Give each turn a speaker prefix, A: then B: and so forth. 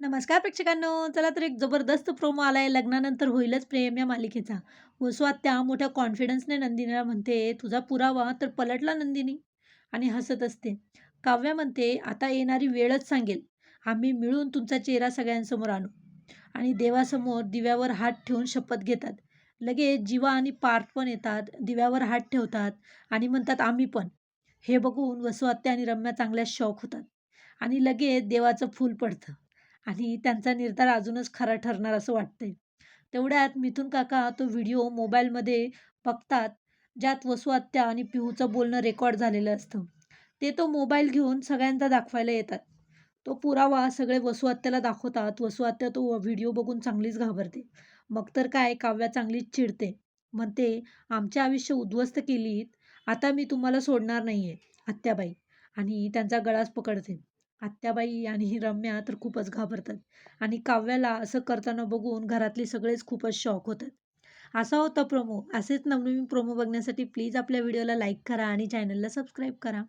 A: नमस्कार प्रेक्षकांनो. चला तर एक जबरदस्त प्रोमो आला आहे लग्नानंतर होईलच प्रेम या मालिकेचा. वसू मोठ्या कॉन्फिडन्सने नंदिनीला म्हणते तुझा पुरावा तर पलटला नंदिनी. आणि हसत असते. काव्या म्हणते आता येणारी वेळच सांगेल. आम्ही मिळून तुमचा चेहरा सगळ्यांसमोर आणू. आणि देवासमोर दिव्यावर हात ठेवून शपथ घेतात. लगेच जीवा आणि पार्थ पण येतात. दिव्यावर हात ठेवतात आणि म्हणतात आम्ही पण. हे बघून वसुआत्या आणि रम्या चांगल्या शॉक होतात. आणि लगेच देवाचं फूल पडतं. आणि त्यांचा निर्धार अजूनच खरा ठरणार असं वाटतंय. तेवढ्यात मिथून काका तो व्हिडिओ मोबाईलमध्ये बघतात ज्यात वसू आत्या आणि पिहूचं बोलणं रेकॉर्ड झालेलं असतं. ते तो मोबाईल घेऊन सगळ्यांचा दाखवायला येतात. तो पुरावा सगळे वसू आत्याला दाखवतात. वसू आत्या तो व्हिडिओ बघून चांगलीच घाबरते. मग तर काय काव्या चांगलीच चिडते. म्हणते आमचे आयुष्य उद्ध्वस्त केलीत. आता मी तुम्हाला सोडणार नाही आहे आत्याबाई. आणि त्यांचा गळाच पकडते. आत्याबाई आणि ही रम्या तर खूपच घाबरतात. आणि काव्याला असं करताना बघून घरातले सगळेच खूपच शॉक होतात. असा होता प्रोमो असेच नवनवीन प्रोमो बघण्यासाठी प्लीज आपल्या व्हिडिओला लाईक करा आणि चॅनलला सबस्क्राईब करा.